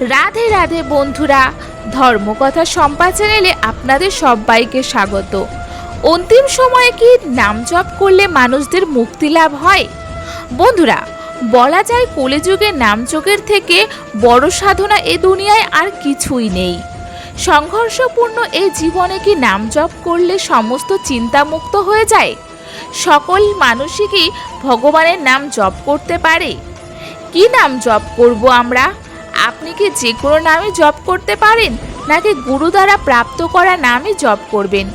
রাধে রাধে বন্ধুরা, ধর্মকথা সম্পা চ্যানেলে আপনাদের সবাইকে স্বাগত। অন্তিম সময়ে কি নাম জপ করলে মানুষদের মুক্তি লাভ হয়? বন্ধুরা, বলা যায় কলিযুগে নামযোগের থেকে বড় সাধনা এ দুনিয়ায় আর কিছুই নেই। সংঘর্ষপূর্ণ এই জীবনে কি নাম জপ করলে সমস্ত চিন্তামুক্ত হয়ে যায়? সকল মানুষই কি ভগবানের নাম জপ করতে পারে? কি নাম জপ করব আমরা? আপনি কি যে কোনো নামে জব করতে পারেন? নাকি গুরু দ্বারা প্রাপ্ত করা নামই জব করবেন?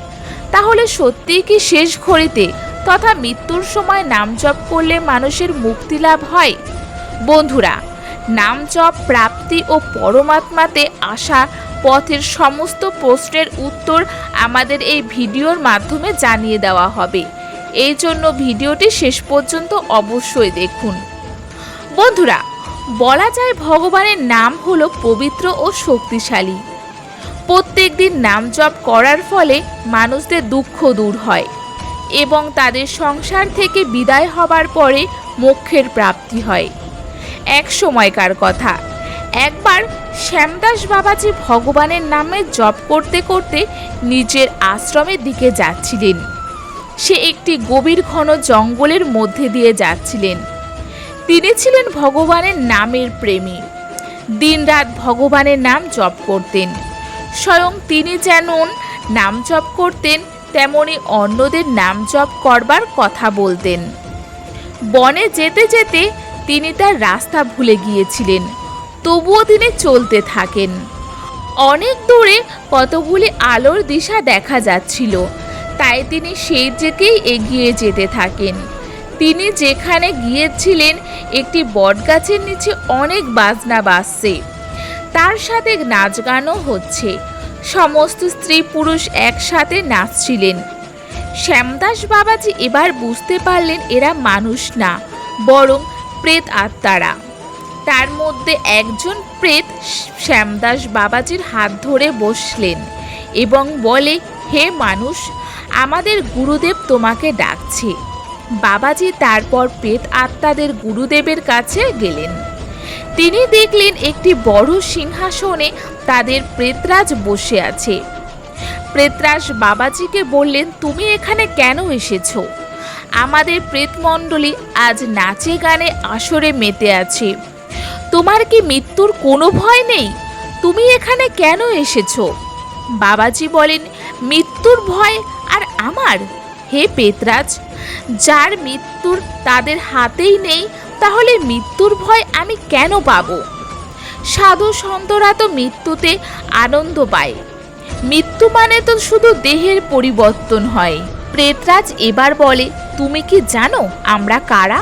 তাহলে সত্যিই কি শেষ ঘড়িতে তথা মৃত্যুর সময় নাম জপ করলে মানুষের মুক্তি লাভ হয়? বন্ধুরা, নাম জপ, প্রাপ্তি ও পরমাত্মাতে আসা পথের সমস্ত প্রশ্নের উত্তর আমাদের এই ভিডিওর মাধ্যমে জানিয়ে দেওয়া হবে। এই জন্য ভিডিওটি শেষ পর্যন্ত অবশ্যই দেখুন। বন্ধুরা বলা যায় ভগবানের নাম হলো পবিত্র ও শক্তিশালী। প্রত্যেক দিন নাম জপ করার ফলে মানুষদের দুঃখ দূর হয় এবং তাদের সংসার থেকে বিদায় হবার পরে মোক্ষের প্রাপ্তি হয়। এক সময়কার কথা, একবার শ্যামদাস বাবাজি ভগবানের নামে জপ করতে করতে নিজের আশ্রমের দিকে যাচ্ছিলেন। সে একটি গভীর ঘন জঙ্গলের মধ্যে দিয়ে যাচ্ছিলেন। তিনি ছিলেন ভগবানের নামের প্রেমী। দিনরাত ভগবানের নাম জপ করতেন। স্বয়ং তিনি যেমন নাম জপ করতেন, তেমনি অন্যদের নাম জপ করবার কথা বলতেন। বনে যেতে যেতে তিনি তার রাস্তা ভুলে গিয়েছিলেন, তবুও তিনি চলতে থাকেন। অনেক দূরে কতগুলি আলোর দিশা দেখা যাচ্ছিল, তাই তিনি সেই দিকেই এগিয়ে যেতে থাকেন। তিনি যেখানে গিয়েছিলেন, একটি বটগাছের নিচে অনেক বাজনা বাজছে। তার সাথে নাচ গানও হচ্ছে। সমস্ত স্ত্রী পুরুষ একসাথে নাচছিলেন। শ্যামদাস বাবাজি এবার বুঝতে পারলেন এরা মানুষ না, বরং প্রেত আত্মারা। তার মধ্যে একজন প্রেত শ্যামদাস বাবাজির হাত ধরে বসলেন এবং বলে, হে মানুষ, আমাদের গুরুদেব তোমাকে ডাকছে। বাবাজি তারপর প্রেত আত্মাদের গুরুদেবের কাছে গেলেন। তিনি দেখলেন একটি বড় সিংহাসনে তাদের প্রেতরাজ বসে আছে। প্রেতরাজ বাবাজিকে বললেন, তুমি এখানে কেন এসেছ? আমাদের প্রেতমণ্ডলী আজ নাচে গানে আসরে মেতে আছে। তোমার কি মৃত্যুর কোনো ভয় নেই? তুমি এখানে কেন এসেছ? বাবাজি বলেন, মৃত্যুর ভয় আর আমার? হে পেতরাজ যার মৃত্যুর তাদের হাতেই নেই, তাহলে মৃত্যুর ভয় আমি কেন পাব? সাধু সন্তরা তো মৃত্যুতে আনন্দ পায়। মৃত্যু মানে তো শুধু দেহের পরিবর্তন হয়। প্রেতরাজ এবার বলে, তুমি কি জানো আমরা কারা?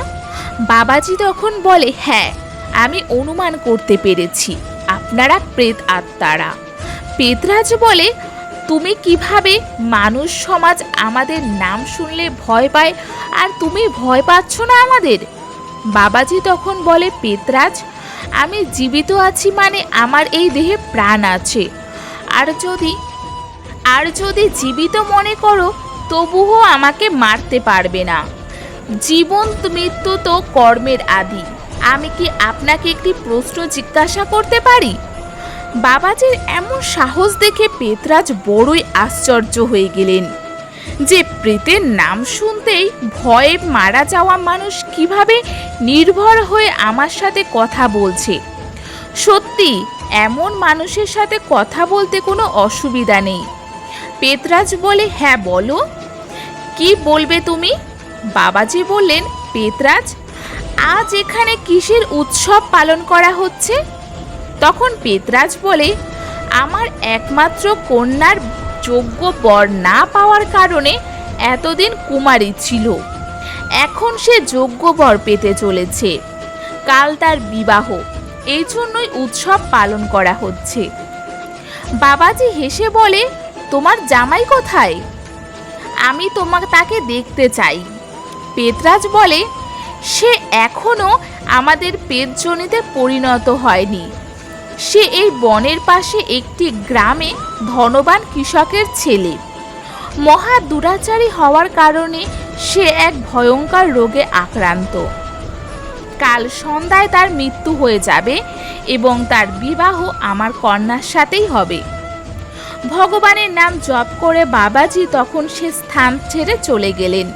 বাবাজি তখন বলে হ্যাঁ আমি অনুমান করতে পেরেছি। আপনারা প্রেত আত্মারা। পেতরাজ বলে তুমি কীভাবে মানুষ, সমাজ আমাদের নাম শুনলে ভয় পায় আর তুমি ভয় পাচ্ছ না আমাদের? বাবাজি তখন বলে, পেতরাজ, আমি জীবিত আছি মানে আমার এই দেহে প্রাণ আছে। আর যদি আর যদি জীবিত মনে করো, তবুও আমাকে মারতে পারবে না। জীবন, মৃত্যু তো কর্মের আদি। আমি কি আপনাকে একটি প্রশ্ন জিজ্ঞাসা করতে পারি? বাবাজির এমন সাহস দেখে পেতরাজ বড়ই আশ্চর্য হয়ে গেলেন। যে প্রেতের নাম শুনতেই ভয়ে মারা যাওয়া মানুষ কীভাবে নির্ভর হয়ে আমার সাথে কথা বলছে। সত্যি, এমন মানুষের সাথে কথা বলতে কোনো অসুবিধা নেই। পেতরাজ বলে হ্যাঁ বলো। কি বলবে তুমি? বাবাজি বললেন, পেতরাজ, আজ এখানে কিসের উৎসব পালন করা হচ্ছে? তখন পেতরাজ বলে, আমার একমাত্র কন্যার যোগ্য বর না পাওয়ার কারণে এতদিন কুমারী ছিল। এখন সে যোগ্য বর পেতে চলেছে। কাল তার বিবাহ। এই জন্যই উৎসব পালন করা হচ্ছে। বাবাজি হেসে বলে, তোমার জামাই কোথায়? আমি তোমাকে তাকে দেখতে চাই। পেতরাজ বলে, সে এখনও আমাদের পেটজনিতে পরিণত হয়নি। সে এই বনের পাশে একটি গ্রামে ধনবান কৃষকের ছেলে। মহা দুরাচারী হওয়ার কারণে সে এক ভয়ঙ্কর রোগে আক্রান্ত। কাল সন্ধ্যায় তার মৃত্যু হয়ে যাবে এবং তার বিবাহ আমার কন্যার সাথেই হবে। ভগবানের নাম জপ করে বাবাজি তখন সে স্থান ছেড়ে চলে গেলেন।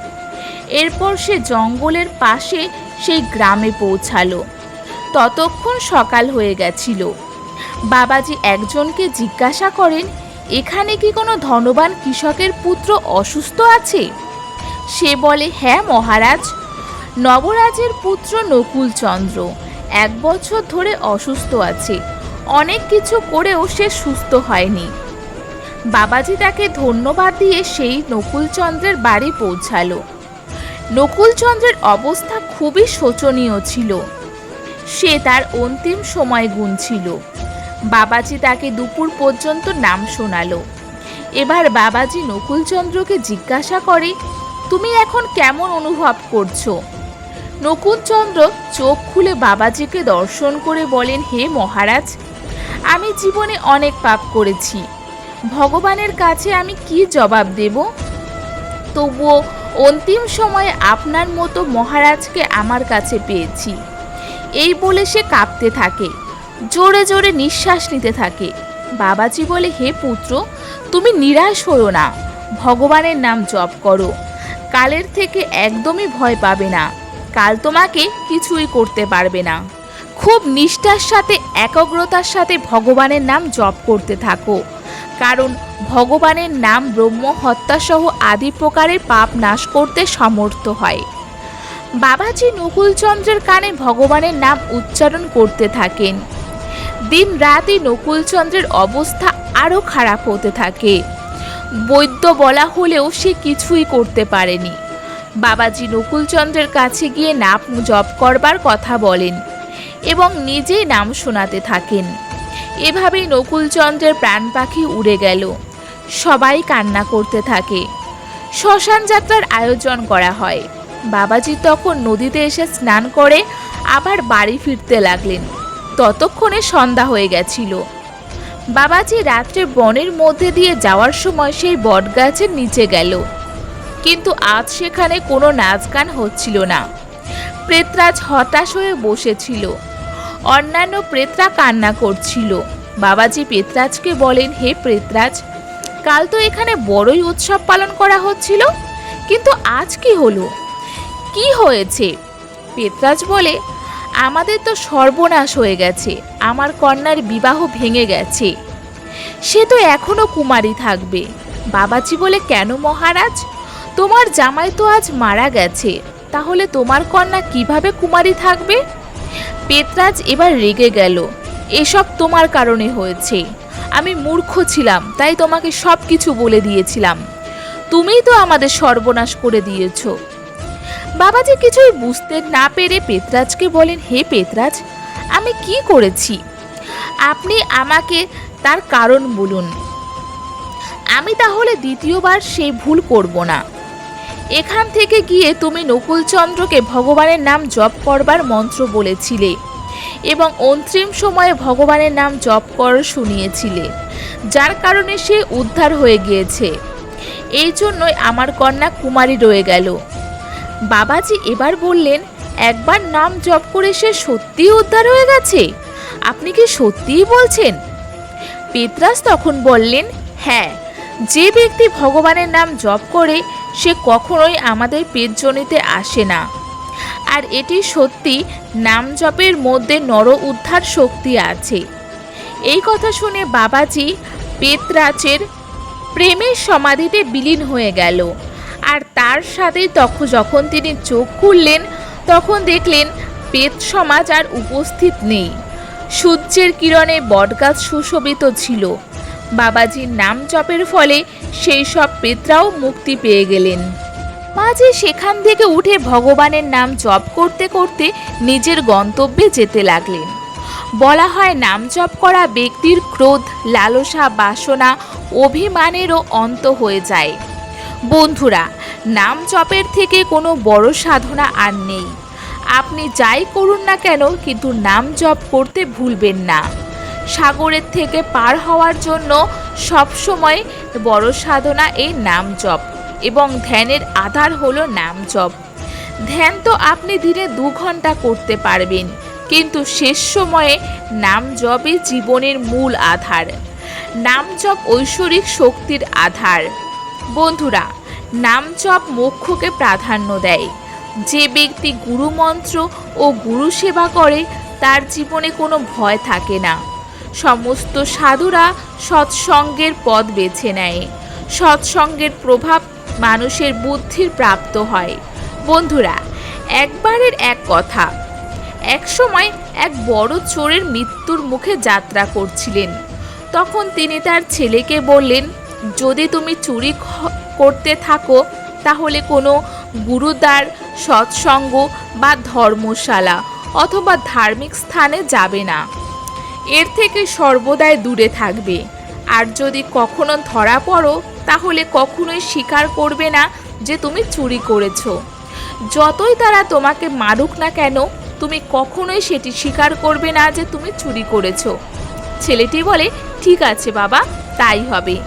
এরপর সে জঙ্গলের পাশে সেই গ্রামে পৌঁছালো। ততক্ষণ সকাল হয়ে গেছিল। বাবাজি একজনকে জিজ্ঞাসা করেন, এখানে কি কোনো ধনবান কৃষকের পুত্র অসুস্থ আছে? সে বলে হ্যাঁ মহারাজ, নবরাজের পুত্র নকুলচন্দ্র এক বছর ধরে অসুস্থ আছে। অনেক কিছু করেও সে সুস্থ হয়নি। বাবাজি তাকে ধন্যবাদ দিয়ে সেই নকুলচন্দ্রের বাড়ি পৌঁছালো। নকুলচন্দ্রের অবস্থা খুবই শোচনীয় ছিল। সে তার অন্তিম সময় গুনছিল। বাবাজি তাকে দুপুর পর্যন্ত নাম শোনালো। এবার বাবাজি নকুলচন্দ্রকে জিজ্ঞাসা করে, তুমি এখন কেমন অনুভব করছ? নকুলচন্দ্র চোখ খুলে বাবাজিকে দর্শন করে বলেন, হে মহারাজ, আমি জীবনে অনেক পাপ করেছি। ভগবানের কাছে আমি কি জবাব দেব? তবুও অন্তিম সময়ে আপনার মতো মহারাজকে আমার কাছে পেয়েছি। এই বলে সে কাঁপতে থাকে। জোরে জোরে নিঃশ্বাস নিতে থাকে। বাবাজি বলে, হে পুত্র, তুমি নিরাশ হও না। ভগবানের নাম জপ করো। কালের থেকে একদমই ভয় পাবে না। কাল তোমাকে কিছুই করতে পারবে না। খুব নিষ্ঠার সাথে, একাগ্রতার সাথে ভগবানের নাম জপ করতে থাকো। কারণ ভগবানের নাম ব্রহ্ম হত্যাসহ আদি প্রকারের পাপ নাশ করতে সমর্থ হয়। বাবাজি নকুলচন্দ্রের কানে ভগবানের নাম উচ্চারণ করতে থাকেন। দিন রাতই নকুলচন্দ্রের অবস্থা আরও খারাপ হতে থাকে। বৈদ্য বলা হলেও সে কিছুই করতে পারেনি। বাবাজি নকুলচন্দ্রের কাছে গিয়ে নাম জপ করবার কথা বলেন এবং নিজেই নাম শোনাতে থাকেন। এভাবেই নকুলচন্দ্রের প্রাণ পাখি উড়ে গেল। সবাই কান্না করতে থাকে। শ্মশান যাত্রার আয়োজন করা হয়। বাবাজি তখন নদীতে এসে স্নান করে আবার বাড়ি ফিরতে লাগলেন। ততক্ষণে সন্ধ্যা হয়ে গেছিল। বাবাজি রাত্রে বনের মধ্যে দিয়ে যাওয়ার সময় সেই বটগাছের নিচে গেল। কিন্তু আজ সেখানে কোনো নাচ গান হচ্ছিল না। প্রেতরাজ হতাশ হয়ে বসেছিল। অন্যান্য প্রেতরা কান্না করছিল। বাবাজি প্রেতরাজকে বলেন, হে প্রেতরাজ, কাল তো এখানে বড়ই উৎসব পালন করা হচ্ছিল, কিন্তু আজ কি হলো? কি হয়েছে? পেতরাজ বলে, আমাদের তো সর্বনাশ হয়ে গেছে, আমার কন্যার বিবাহ ভেঙে গেছে। সে তো এখনও কুমারী থাকবে। বাবাজি বলে, কেন মহারাজ? তোমার জামাই তো আজ মারা গেছে, তাহলে তোমার কন্যা কীভাবে কুমারী থাকবে? পেতরাজ এবার রেগে গেল, এসব তোমার কারণে হয়েছে। আমি মূর্খ ছিলাম, তাই তোমাকে সব কিছু বলে দিয়েছিলাম। তুমিই তো আমাদের সর্বনাশ করে দিয়েছ। বাবাজি কিছুই বুঝতে না পেরে পেতরাজকে বলেন, হে পেতরাজ, আমি কি করেছি? আপনি আমাকে তার কারণ বলুন। আমি তাহলে দ্বিতীয়বার সেই ভুল করব না। এখান থেকে গিয়ে তুমি নকুলচন্দ্রকে ভগবানের নাম জপ করবার মন্ত্র বলেছিলে এবং অন্তিম সময়ে ভগবানের নাম জপ কর শুনিয়েছিলে, যার কারণে সে উদ্ধার হয়ে গিয়েছে। এই জন্যই আমার কন্যা কুমারী রয়ে গেল। বাবাজি এবার বললেন, একবার নাম জপ করে সে সত্যিই উদ্ধার হয়ে গেছে? আপনি কি সত্যিই বলছেন? পেতরাস তখন বললেন হ্যাঁ যে ব্যক্তি ভগবানের নাম জপ করে, সে কখনোই আমাদের পেটজনিতে আসে না। আর এটি সত্যি, নাম জপের মধ্যে নর উদ্ধার শক্তি আছে। এই কথা শুনে বাবাজি পেতরাচের প্রেমের সমাধিতে বিলীন হয়ে গেল। আর তার সাথে তখন যখন তিনি চোখ খুললেন, তখন দেখলেন পেত সমাজ আর উপস্থিত নেই। সূর্যের কিরণে বটগাছ সুশোভিত ছিল। বাবাজির নাম জপের ফলে সেই সব পেতরাও মুক্তি পেয়ে গেলেন। মাঝে সেখান থেকে উঠে ভগবানের নাম জপ করতে করতে নিজের গন্তব্যে যেতে লাগলেন। বলা হয় নাম জপ করা ব্যক্তির ক্রোধ, লালসা বাসনা, অভিমানেরও অন্ত হয়ে যায়। বন্ধুরা, নাম জপের থেকে কোনো বড় সাধনা আর নেই। আপনি যাই করুন না কেন, কিন্তু নাম জপ করতে ভুলবেন না। সাগরের থেকে পার হওয়ার জন্য সবসময় বড় সাধনা এই নাম জপ, এবং ধ্যানের আধার হলো নাম জপ। ধ্যান তো আপনি দিনে দু ঘণ্টা করতে পারবেন, কিন্তু শেষ সময়ে নাম জপই জীবনের মূল আধার। নাম জপ ঐশ্বরিক শক্তির আধার। বন্ধুরা নাম জপ মোক্ষকে প্রাধান্য দেয়। যে ব্যক্তি গুরুমন্ত্র ও গুরু সেবা করে, তার জীবনে কোনো ভয় থাকে না। সমস্ত সাধুরা সৎসঙ্গের পথ বেছে নেয়। সৎসঙ্গের প্রভাব মানুষের বুদ্ধির প্রাপ্ত হয়। বন্ধুরা, একবারের এক কথা। এক সময় এক বড় চোরের মৃত্যুর মুখে যাত্রা করছিলেন। তখন তিনি তার ছেলেকে বললেন যদি তুমি চুরি করতে থাকো, তাহলে কোনো গুরুদ্বার, সৎসঙ্গ বা ধর্মশালা অথবা ধার্মিক স্থানে যাবে না। এর থেকে সর্বদাই দূরে থাকবে। আর যদি কখনো ধরা পড়ো, তাহলে কখনোই স্বীকার করবে না যে তুমি চুরি করেছ। যতই তারা তোমাকে মারুক না কেন, তুমি কখনোই সেটি স্বীকার করবে না যে তুমি চুরি করেছ। ছেলেটি বলে, ঠিক আছে বাবা, তাই হবে।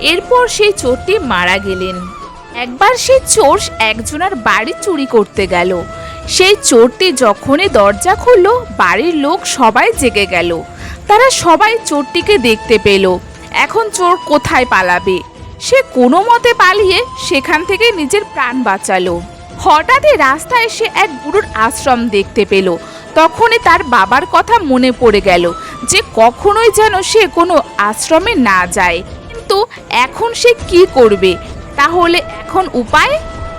এরপর সেই চোরটি মারা গেলেন। একবার সেই চোর একজনের বাড়ি চুরি করতে গেল। সেই চোরটি যখনই দরজা খুলল, বাড়ির লোক সবাই জেগে গেল। তারা সবাই চোরটিকে দেখতে পেল। এখন চোর কোথায় পালাবে? সে কোনো মতে পালিয়ে সেখান থেকে নিজের প্রাণ বাঁচালো। হঠাৎই রাস্তায় সে এক গুরুর আশ্রম দেখতে পেল। তখনই তার বাবার কথা মনে পড়ে গেল যে কখনোই যেন সে কোনো আশ্রমে না যায়। কিন্তু এখন সে কি করবে? তাহলে এখন উপায়?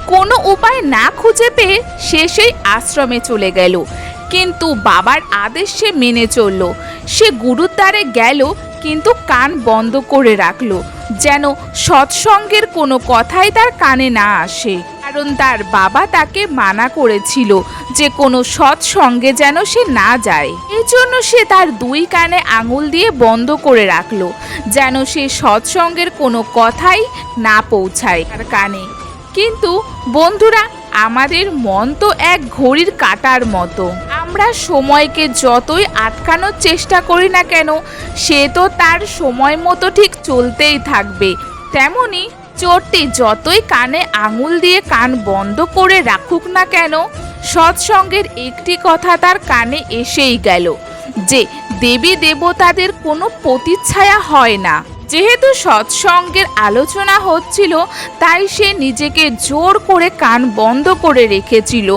কোনো উপায় না খুঁজে পেয়ে সে সেই আশ্রমে চলে গেল। কিন্তু বাবার আদেশ সে মেনে চলল। সে গুরুদ্বারে গেল কিন্তু কান বন্ধ করে রাখল, যেন সৎসঙ্গের কোনো কথাই তার কানে না আসে। কারণ তার বাবা তাকে মানা করেছিল যে কোনো সৎসঙ্গে যেন সে না যায়। এই জন্য সে তার দুই কানে আঙুল দিয়ে বন্ধ করে রাখল, যেন সে সৎসঙ্গের কোনো কথাই না পৌঁছায় তার কানে। কিন্তু বন্ধুরা, আমাদের মন তো এক ঘড়ির কাটার মতো। আমরা সময়কে যতই আটকানোর চেষ্টা করি না কেন, সে তো তার সময় মতো ঠিক চলতেই থাকবে। তেমনি চোরটি যতই কানে আঙুল দিয়ে কান বন্ধ করে রাখুক না কেন, সৎসঙ্গের একটি কথা তার কানে এসেই গেল, যে দেবী দেবতাদের কোনো প্রতিচ্ছায়া হয় না। যেহেতু সৎসঙ্গের আলোচনা হচ্ছিল, তাই সে নিজেকে জোর করে কান বন্ধ করে রেখেছিল,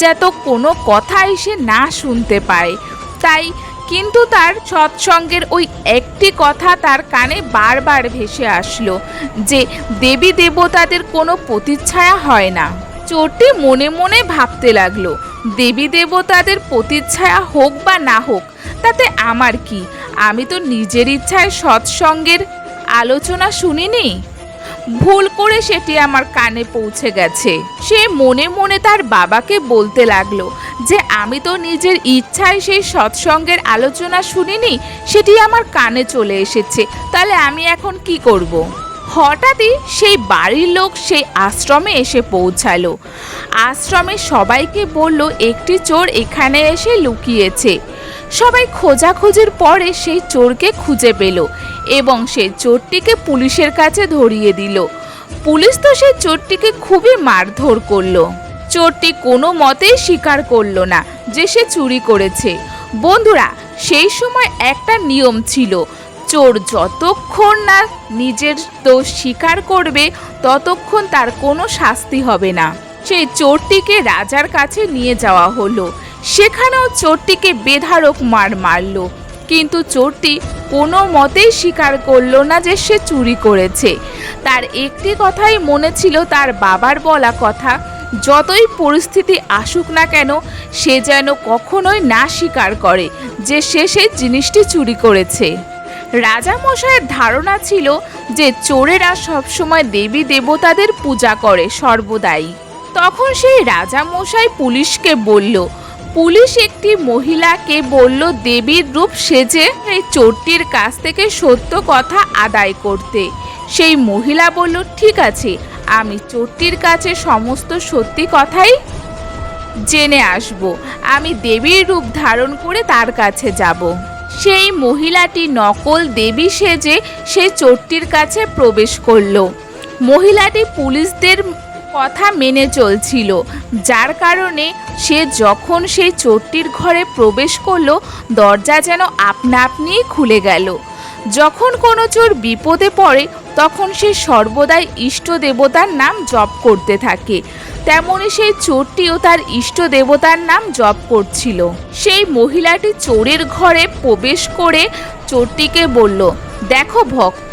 যাতে কোনো কথাই সে না শুনতে পায়। তাই কিন্তু তার সৎসঙ্গের ওই একটি কথা তার কানে বারবার ভেসে আসলো, যে দেবী দেবতাদের কোনো প্রতিচ্ছায়া হয় না। চোরটি মনে মনে ভাবতে লাগল, দেবী দেবতাদের প্রতিচ্ছায়া হোক বা না হোক, তাতে আমার কি? আমি তো নিজের ইচ্ছায় সৎসঙ্গের আলোচনা শুনিনি। ভুল করে সেটি আমার কানে পৌঁছে গেছে। সে মনে মনে তার বাবাকে বলতে লাগল যে, আমি তো নিজের ইচ্ছায় সেই সৎসঙ্গের আলোচনা শুনিনি, সেটি আমার কানে চলে এসেছে। তাহলে আমি এখন কি করব। হঠাৎই সেই বাড়ির লোক সেই আশ্রমে এসে পৌঁছালো। আশ্রমে সবাইকে বলল, একটি চোর এখানে এসে লুকিয়েছে। সবাই খোঁজাখুঁজির পরে সেই চোরকে খুঁজে পেল এবং সেই চোরটিকে পুলিশের কাছে ধরিয়ে দিল। পুলিশ তো সেই চোরটিকে খুবই মারধর করল। চোরটি কোনো মতেই স্বীকার করল না যে সে চুরি করেছে। বন্ধুরা, সেই সময় একটা নিয়ম ছিল, চোর যতক্ষণ না নিজের দোষ স্বীকার করবে, ততক্ষণ তার কোনো শাস্তি হবে না। সেই চোরটিকে রাজার কাছে নিয়ে যাওয়া হলো। সেখানেও চোরটিকে বেধারক মার মারল। কিন্তু চোরটি কোনো মতেই স্বীকার করল না যে সে চুরি করেছে। তার একটি কথাই মনে ছিল তার বাবার বলা কথা, যতই পরিস্থিতি আসুক না কেন, সে যেন কখনোই না স্বীকার করে যে সে সেই জিনিসটি চুরি করেছে। রাজা মশাইয়ের ধারণা ছিল যে চোরেরা সবসময় দেবী দেবতাদের পূজা করে সর্বদাই। তখন সেই রাজা মশাই পুলিশকে বলল পুলিশ একটি মহিলাকে বলল, দেবীর রূপ সেজে এই চোরটির কাছ থেকে সত্য কথা আদায় করতে। সেই মহিলা বলল, ঠিক আছে, আমি চোরটির কাছে সমস্ত সত্যি কথাই জেনে আসব। আমি দেবীর রূপ ধারণ করে তার কাছে যাব। সেই মহিলাটি নকল দেবী সেজে সেই চোরটির কাছে প্রবেশ করল। মহিলাটি পুলিশদের কথা মেনে চলছিল। যার কারণে সে যখন সেই চোরটির ঘরে প্রবেশ করল, দরজা যেন আপনা আপনিই খুলে গেল। যখন কোনো চোর বিপদে পড়ে, তখন সে সর্বদাই ইষ্ট দেবতার নাম জপ করতে থাকে। তেমনি সেই চোরটিও তার ইষ্ট দেবতার নাম জপ করছিল। সেই মহিলাটি চোরের ঘরে প্রবেশ করে চোরটিকে বলল, দেখো ভক্ত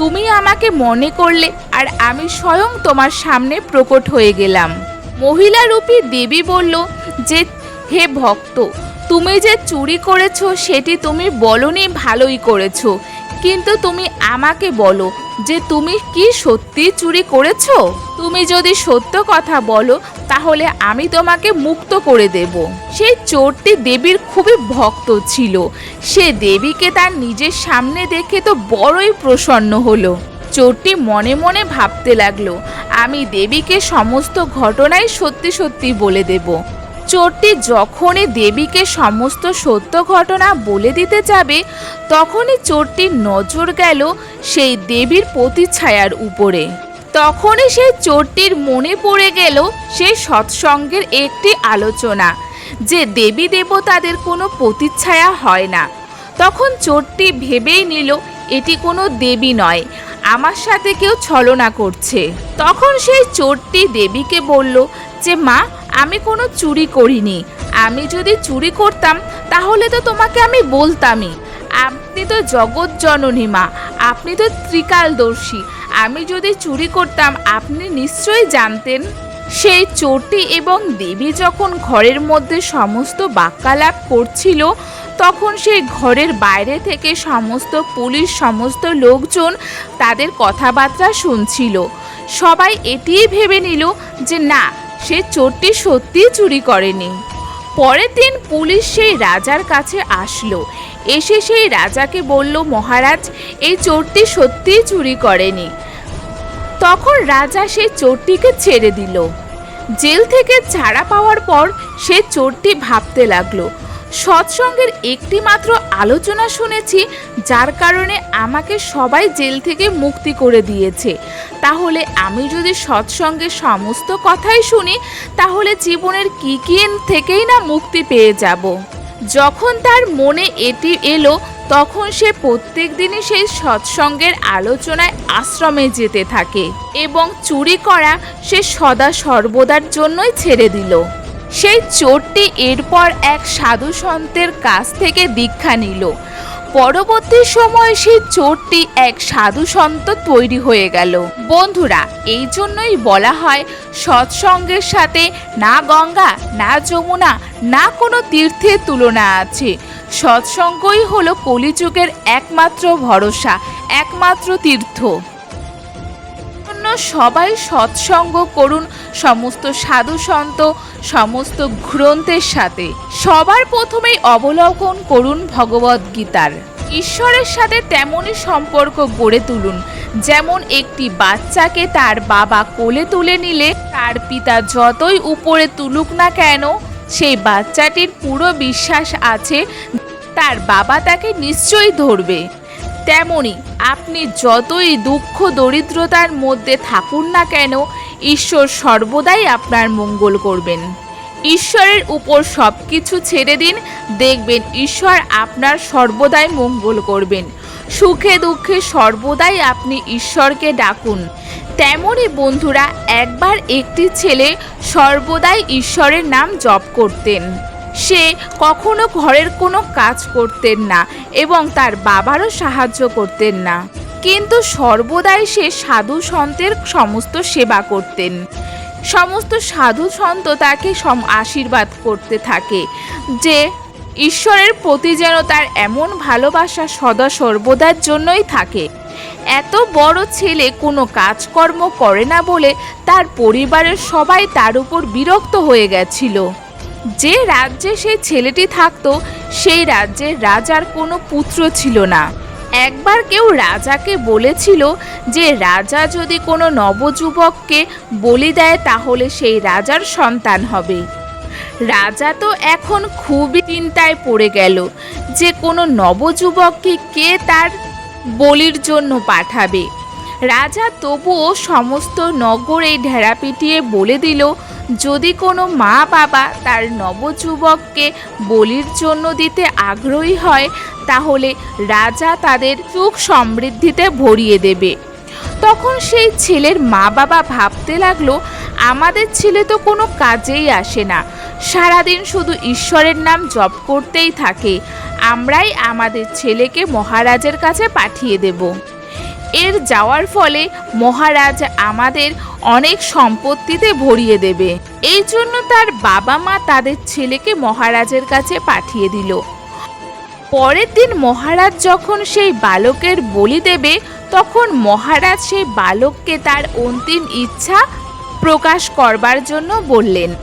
তুমি আমাকে মনে করলে আর আমি স্বয়ং তোমার সামনে প্রকট হয়ে গেলাম। মহিলারূপী দেবী বলল, যে হে ভক্ত, তুমি যে চুরি করেছ, সেটি তুমি বলনি ভালোই করেছ। কিন্তু তুমি আমাকে বলো যে তুমি কি সত্যি চুরি করেছ? তুমি যদি সত্য কথা বলো, তাহলে আমি তোমাকে মুক্ত করে দেব। সেই চোরটি দেবীর খুবই ভক্ত ছিল। সে দেবীকে তার নিজের সামনে দেখে তো বড়ই প্রসন্ন হলো। চোরটি মনে মনে ভাবতে লাগল, আমি দেবীকে সমস্ত ঘটনাই সত্যি সত্যি বলে দেব। চোরটি যখনই দেবীকে সমস্ত সত্য ঘটনা বলে দিতে যাবে, তখনই চোরটির নজর গেল সেই দেবীর প্রতিচ্ছায়ার উপরে। তখনই সেই চোরটির মনে পড়ে গেল সেই সৎসঙ্গের একটি আলোচনা, যে দেবী দেবতাদের কোনো প্রতিচ্ছায়া হয় না। তখন চোরটি ভেবেই নিল, এটি কোনো দেবী নয়, আমার সাথে কেউ ছলনা করছে। তখন সেই চোরটি দেবীকে বলল যে, মা, আমি কোনো চুরি করিনি। আমি যদি চুরি করতাম, তাহলে তো তোমাকে আমি বলতামই। আপনি তো জগৎ জননী, মা। আপনি তো ত্রিকালদর্শী। আমি যদি চুরি করতাম, আপনি নিশ্চয়ই জানতেন। সেই চোরটি এবং দেবী যখন ঘরের মধ্যে সমস্ত বাক্যালাপ করছিল, তখন সেই ঘরের বাইরে থেকে সমস্ত পুলিশ, সমস্ত লোকজন তাদের কথাবার্তা শুনছিল। সবাই এটিই ভেবে নিল যে, না সে চোরটি সত্যিই চুরি করেনি। পরের দিন পুলিশ সেই রাজার কাছে আসলো। এসে সেই রাজাকে বলল, মহারাজ, এই চোরটি সত্যিই চুরি করেনি। তখন রাজা সেই চোরটিকে ছেড়ে দিল। জেল থেকে ছাড়া পাওয়ার পর সে চোরটি ভাবতে লাগল সৎসঙ্গের একটি মাত্র আলোচনা শুনেছি, যার কারণে আমাকে সবাই জেল থেকে মুক্তি করে দিয়েছে। তাহলে আমি যদি সৎসঙ্গের সমস্ত কথাই শুনি, তাহলে জীবনের কী কী থেকেই না মুক্তি পেয়ে যাব। যখন তার মনে এটি এলো, তখন সে প্রত্যেক দিনই সেই সৎসঙ্গের আলোচনায় আশ্রমে যেতে থাকে এবং চুরি করা সে সদা সর্বদার জন্যই ছেড়ে দিল। সেই চোরটি এরপর এক সাধু সন্তের কাছ থেকে দীক্ষা নিল। পরবর্তী সময়ে সেই চোরটি এক সাধু সন্ত তৈরি হয়ে গেল। বন্ধুরা, এই জন্যই বলা হয়, সৎসঙ্গের সাথে না গঙ্গা, না যমুনা, না কোনো তীর্থের তুলনা আছে। সৎসঙ্গই হলো কলিযুগের একমাত্র ভরসা, একমাত্র তীর্থ। সবাই সৎসঙ্গ করুন সমস্ত সাধু সন্ত, সমস্ত গ্রন্থের সাথে। সবার প্রথমেই অবলোকন করুন ভগবদ গীতার। ঈশ্বরের সাথে তেমনই সম্পর্ক গড়ে তুলুন। যেমন একটি বাচ্চাকে তার বাবা কোলে তুলে নিলে, তার পিতা যতই উপরে তুলুক না কেন, সেই বাচ্চাটির পুরো বিশ্বাস আছে, তার বাবা তাকে নিশ্চয়ই ধরবে। তেমনি আপনি যতই দুঃখ দরিদ্রতার মধ্যে থাকুন না কেন, ঈশ্বর সর্বদাই আপনার মঙ্গল করবেন। ঈশ্বরের উপর সব কিছু ছেড়ে দিন, দেখবেন ঈশ্বর আপনার সর্বদাই মঙ্গল করবেন। সুখে দুঃখে সর্বদাই আপনি ঈশ্বরকে ডাকুন। তেমনই বন্ধুরা, একবার একটি ছেলে সর্বদাই ঈশ্বরের নাম জপ করতেন। সে কখনো ঘরের কোনো কাজ করতেন না এবং তার বাবারও সাহায্য করতেন না। কিন্তু সর্বদাই সে সাধু সন্তের সমস্ত সেবা করতেন। সমস্ত সাধু সন্ত তাকে সম আশীর্বাদ করতে থাকে যে ঈশ্বরের প্রতি যেন তার এমন ভালোবাসা সদা সর্বদার জন্যই থাকে। এত বড় ছেলে কোনো কাজকর্ম করে না বলে তার পরিবারের সবাই তার উপর বিরক্ত হয়ে গেছিল। যে রাজ্যে সেই ছেলেটি থাকতো, সেই রাজ্যের রাজার কোনো পুত্র ছিল না। একবার কেউ রাজাকে বলেছিল যে রাজা যদি কোনো নবযুবককে বলি দেয়, তাহলে সেই রাজার সন্তান হবে। রাজা তো এখন খুবই চিন্তায় পড়ে গেল যে কোনো নবযুবককে কে তার বলির জন্য পাঠাবে। রাজা তবুও সমস্ত নগরে ঢেড়া পিটিয়ে বলে দিল, যদি কোনো মা বাবা তার নবযুবককে বলির জন্য দিতে আগ্রহী হয়, তাহলে রাজা তাদের সুখ সমৃদ্ধিতে ভরিয়ে দেবে। তখন সেই ছেলের মা বাবা ভাবতে লাগল, আমাদের ছেলে তো কোনো কাজেই আসে না। সারাদিন শুধু ঈশ্বরের নাম জপ করতেই থাকে। আমরাই আমাদের ছেলেকে মহারাজের কাছে পাঠিয়ে দেব। এর যাওয়ার ফলে মহারাজ আমাদের অনেক সম্পত্তিতে ভরিয়ে দেবে। এই জন্য তার বাবা মা তাদের ছেলেকে মহারাজের কাছে পাঠিয়ে দিল। পরের দিন মহারাজ যখন সেই বালকের বলি দেবে, তখন মহারাজ সেই বালককে তার অন্তিম ইচ্ছা প্রকাশ করবার জন্য বললেন।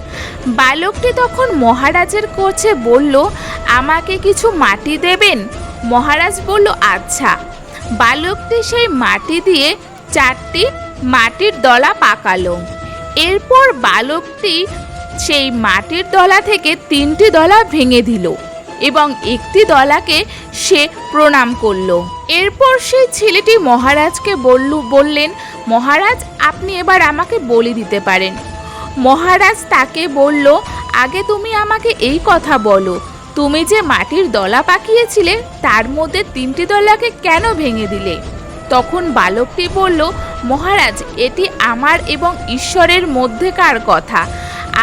বালকটি তখন মহারাজের কাছে বলল, আমাকে কিছু মাটি দেবেন? মহারাজ বলল আচ্ছা। বালকটি সেই মাটি দিয়ে চারটি মাটির দলা পাকালো। এরপর বালকটি সেই মাটির দলা থেকে তিনটি দলা ভেঙে দিল এবং একটি দলাকে সে প্রণাম করল। এরপর সেই ছেলেটি মহারাজকে বলল, বললেন, মহারাজ, আপনি এবার আমাকে বলি দিতে পারেন। মহারাজ তাকে বলল, আগে তুমি আমাকে এই কথা বলো তুমি যে মাটির দলা পাকিয়েছিলে, তার মধ্যে তিনটি দলাকে কেন ভেঙে দিলে? তখন বালকটি বলল, মহারাজ, এটি আমার এবং ঈশ্বরের মধ্যেকার কথা।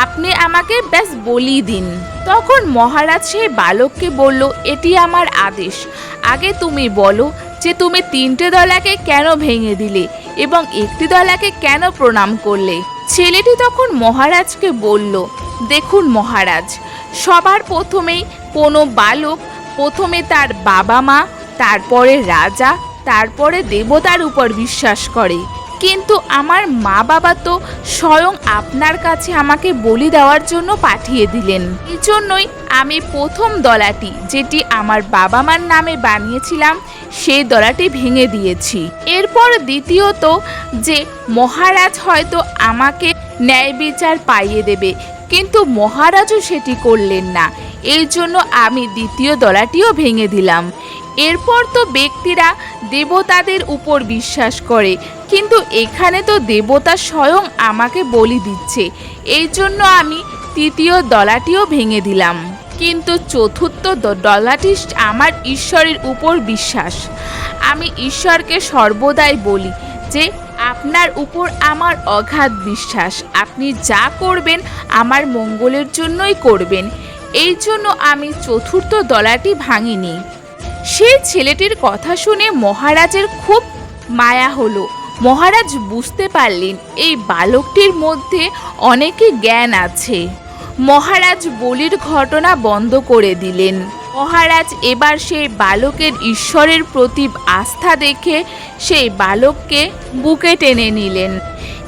আপনি আমাকে ব্যাস বলি দিন। তখন মহারাজ সেই বালককে বলল, এটি আমার আদেশ। আগে তুমি বলো যে তুমি তিনটে দলাকে কেন ভেঙে দিলে এবং একটি দলাকে কেন প্রণাম করলে? ছেলেটি তখন মহারাজকে বলল, দেখুন মহারাজ, সবার প্রথমেই কোনো বালক প্রথমে তার বাবা মা, তারপরে রাজা, তারপরে দেবতার উপর বিশ্বাস করে। কিন্তু আমার মা বাবা তো স্বয়ং আপনার কাছে আমাকে বলি দেওয়ার জন্য পাঠিয়ে দিলেন। এই জন্যই আমি প্রথম দলাটি যেটি আমার বাবা মার নামে বানিয়েছিলাম, সেই দলাটি ভেঙে দিয়েছি। এরপর দ্বিতীয়ত যে মহারাজ হয়তো আমাকে ন্যায় বিচার পাইয়ে দেবে কিন্তু মহারাজও সেটি করলেন না। এই জন্য আমি দ্বিতীয় দলাটিও ভেঙে দিলাম। এরপর তো ব্যক্তিরা দেবতাদের উপর বিশ্বাস করে, কিন্তু এখানে তো দেবতা স্বয়ং আমাকে বলি দিচ্ছে। এই জন্য আমি তৃতীয় দলাটিও ভেঙে দিলাম। কিন্তু চতুর্থ দলাটি আমার ঈশ্বরের উপর বিশ্বাস। আমি ঈশ্বরকে সর্বদাই বলি যে আপনার উপর আমার অগাধ বিশ্বাস। আপনি যা করবেন, আমার মঙ্গলের জন্যই করবেন। এই জন্য আমি চতুর্থ দলাটি ভাঙিনি। সেই ছেলেটির কথা শুনে মহারাজের খুব মায়া হলো। মহারাজ বুঝতে পারলেন, এই বালকটির মধ্যে অনেকই জ্ঞান আছে। মহারাজ বলির ঘটনা বন্ধ করে দিলেন। মহারাজ, এবার সেই বালকের ঈশ্বরের প্রতি আস্থা দেখে সেই বালককে বুকে টেনে নিলেন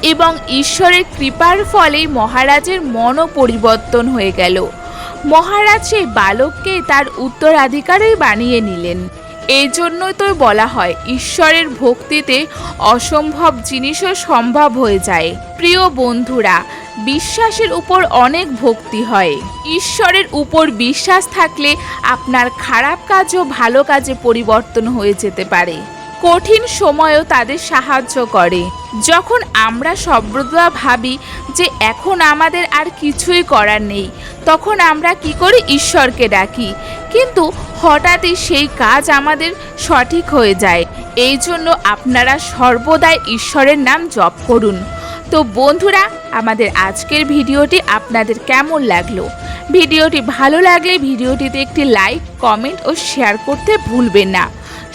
এবং ঈশ্বরের কৃপার ফলেই মহারাজের মনও পরিবর্তন হয়ে গেল। মহারাজ সেই বালককে তার উত্তরাধিকারই বানিয়ে নিলেন। এই জন্যই তো বলা হয় ঈশ্বরের ভক্তিতে অসম্ভব জিনিসও সম্ভব হয়ে যায়। প্রিয় বন্ধুরা, বিশ্বাসের উপর অনেক ভক্তি হয়। ঈশ্বরের উপর বিশ্বাস থাকলে আপনার খারাপ কাজও ভালো কাজে পরিবর্তন হয়ে যেতে পারে। কঠিন সময়ও তাদের সাহায্য করে। যখন আমরা সর্বদা ভাবি যে এখন আমাদের আর কিছুই করার নেই, তখন আমরা কি করি ঈশ্বরকে ডাকি? কিন্তু হঠাৎই সেই কাজ আমাদের সঠিক হয়ে যায়। এই জন্য আপনারা সর্বদাই ঈশ্বরের নাম জপ করুন। তো বন্ধুরা, আমাদের আজকের ভিডিওটি আপনাদের কেমন লাগল? ভিডিওটি ভালো লাগলে ভিডিওটিতে একটি লাইক, কমেন্ট ও শেয়ার করতে ভুলবেন না।